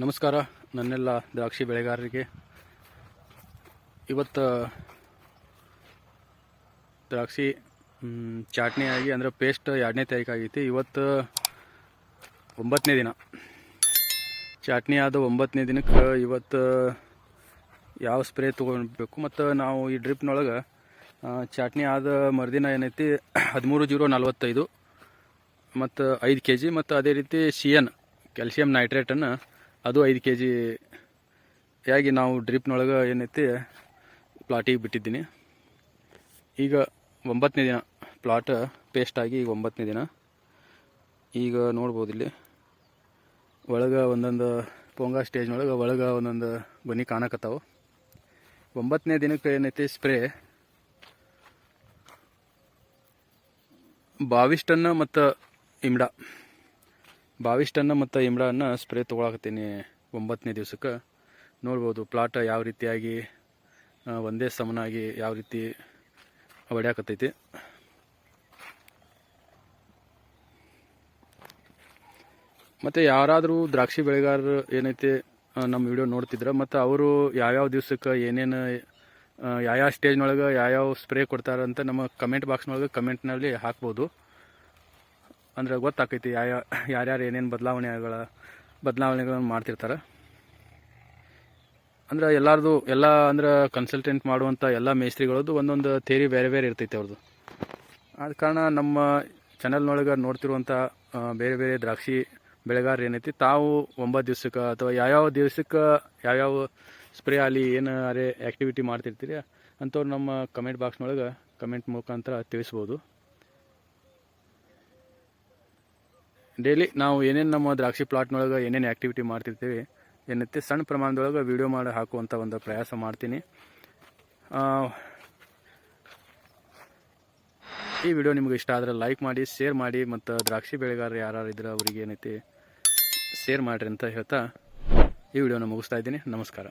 ನಮಸ್ಕಾರ. ನನ್ನೆಲ್ಲ ದ್ರಾಕ್ಷಿ ಬೆಳೆಗಾರರಿಗೆ. ಇವತ್ತು, ದ್ರಾಕ್ಷಿ ಚಾಟ್ನಿ ಆಗಿ, ಅಂದರೆ ಪೇಸ್ಟ್ ಎರಡನೇ ತಾರೀಕು ಆಗೈತಿ. ಇವತ್ತು ಒಂಬತ್ತನೇ ದಿನ. ಚಾಟ್ನಿ ಆದ ಒಂಬತ್ತನೇ ದಿನಕ್ಕೆ ಇವತ್ತು ಯಾವ ಸ್ಪ್ರೇ ತೊಗೊಳ್ಬೇಕು? ಮತ್ತು ನಾವು ಈ ಡ್ರಿಪ್ನೊಳಗೆ ಚಾಟ್ನಿ ಆದ ಮರುದಿನ ಏನೈತಿ? ಹದಿಮೂರು ಜೀರೋ ನಲ್ವತ್ತೈದು. ಮತ್ತು ಐದು ಕೆ ಜಿ ಮತ್ತು ಅದೇ ರೀತಿ ಸಿ ಎನ್ ಕ್ಯಾಲ್ಸಿಯಂ ನೈಟ್ರೇಟನ್ನು ಅದು ಐದು ಕೆ ಜಿ ಯಾಗಿ ನಾವು ಡ್ರಿಪ್ನೊಳಗೆ ಏನೈತಿ ಪ್ಲಾಟಿಗೆ ಬಿಟ್ಟಿದ್ದೀನಿ. ಈಗ ಒಂಬತ್ತನೇ ದಿನ ಪ್ಲಾಟ್ ಪೇಸ್ಟ್ ಆಗಿ ಈಗ ಒಂಬತ್ತನೇ ದಿನ. ಈಗ ನೋಡ್ಬೋದು ಇಲ್ಲಿ, ಒಳಗೆ ಒಂದೊಂದು ಪೊಂಗ ಸ್ಟೇಜ್ನೊಳಗೆ ಒಳಗೆ ಒಂದೊಂದು ಗೊನಿ ಕಾಣಕತ್ತಾವೆ. ಒಂಬತ್ತನೇ ದಿನಕ್ಕೆ ಏನೈತಿ ಸ್ಪ್ರೇ ಬಾವಿಷ್ಟನ್ನು ಮತ್ತು ಇಮ್ಡಾ. ಬಾವಿಸ್ಟನ್ನ ಮತ್ತು ಇಮ್ಡಾನ್ನ ಸ್ಪ್ರೇ ತೊಗೊಳಕತ್ತೀನಿ. ಒಂಬತ್ತನೇ ದಿವಸಕ್ಕೆ. ನೋಡ್ಬೋದು, ಪ್ಲಾಟ್ ಯಾವ ರೀತಿಯಾಗಿ ಒಂದೇ ಸಮನಾಗಿ ಯಾವ ರೀತಿ ಹೊಡ್ಯಾಕತ್ತೈತಿ ಮತ್ತು ಯಾರಾದರೂ ದ್ರಾಕ್ಷಿ ಬೆಳೆಗಾರರು ಏನೈತಿ ನಮ್ಮ ವಿಡಿಯೋ ನೋಡ್ತಿದ್ರೆ, ಮತ್ತು ಅವರು ಯಾವ್ಯಾವ ದಿವ್ಸಕ್ಕೆ ಏನೇನು ಯಾವ್ಯಾವ ಸ್ಟೇಜ್ನೊಳಗೆ ಯಾವ್ಯಾವ ಸ್ಪ್ರೇ ಕೊಡ್ತಾರಂತ ನಮ್ಮ ಕಮೆಂಟ್ ಬಾಕ್ಸ್ನೊಳಗೆ ಕಮೆಂಟ್ನಲ್ಲಿ ಹಾಕ್ಬೋದು. ಅಂದ್ರೆ ಗೊತ್ತಾಕೈತಿ ಯಾವ ಯಾರ್ಯಾರು ಏನೇನು ಬದಲಾವಣೆಗಳ ಬದಲಾವಣೆಗಳನ್ನು ಮಾಡ್ತಿರ್ತಾರೆ. ಅಂದ್ರೆ ಎಲ್ಲರದು ಎಲ್ಲ ಅಂದ್ರೆ ಕನ್ಸಲ್ಟೆಂಟ್ ಮಾಡುವಂಥ ಎಲ್ಲ ಮೇಸ್ತ್ರಿಗಳದ್ದು ಒಂದೊಂದು ಥೇರಿ ಬೇರೆ ಬೇರೆ ಇರ್ತೈತೆ ಅವ್ರದ್ದು ಆದ ಕಾರಣ ನಮ್ಮ ಚಾನಲ್ನೊಳಗೆ ನೋಡ್ತಿರುವಂಥ ಬೇರೆ ಬೇರೆ ದ್ರಾಕ್ಷಿ ಬೆಳೆಗಾರರು ಏನೈತಿ, ತಾವು ಒಂಬತ್ತು ದಿವ್ಸಕ್ಕೆ ಅಥವಾ ಯಾವ್ಯಾವ ದಿವ್ಸಕ್ಕೆ ಯಾವ್ಯಾವ ಸ್ಪ್ರೇ ಆಗಲಿ ಏನು ಅರೆ ಆ್ಯಕ್ಟಿವಿಟಿ ಮಾಡ್ತಿರ್ತೀರಿ ಅಂಥವ್ರು ನಮ್ಮ ಕಮೆಂಟ್ ಬಾಕ್ಸ್ನೊಳಗೆ ಕಮೆಂಟ್ ಮುಖಾಂತರ ತಿಳಿಸ್ಬೋದು. ಡೈಲಿ ನಾವು ಏನೇನು ನಮ್ಮ ದ್ರಾಕ್ಷಿ ಪ್ಲಾಟ್ನೊಳಗೆ ಏನೇನು ಆ್ಯಕ್ಟಿವಿಟಿ ಮಾಡ್ತಿರ್ತೀವಿ, ಏನೈತಿ ಸಣ್ಣ ಪ್ರಮಾಣದೊಳಗೆ ವಿಡಿಯೋ ಮಾಡಿ ಹಾಕುವಂಥ ಒಂದು ಪ್ರಯಾಸ ಮಾಡ್ತೀನಿ. ಈ ವಿಡಿಯೋ ನಿಮ್ಗೆ ಇಷ್ಟ ಆದರೆ ಲೈಕ್ ಮಾಡಿ ಶೇರ್ ಮಾಡಿ, ಮತ್ತು ದ್ರಾಕ್ಷಿ ಬೆಳೆಗಾರರು ಯಾರು ಇದ್ರೆ ಅವ್ರಿಗೆ ಏನೈತಿ ಶೇರ್ ಮಾಡಿರಿ ಅಂತ ಹೇಳ್ತಾ ಈ ವಿಡಿಯೋನ ಮುಗಿಸ್ತಾ ಇದ್ದೀನಿ. ನಮಸ್ಕಾರ.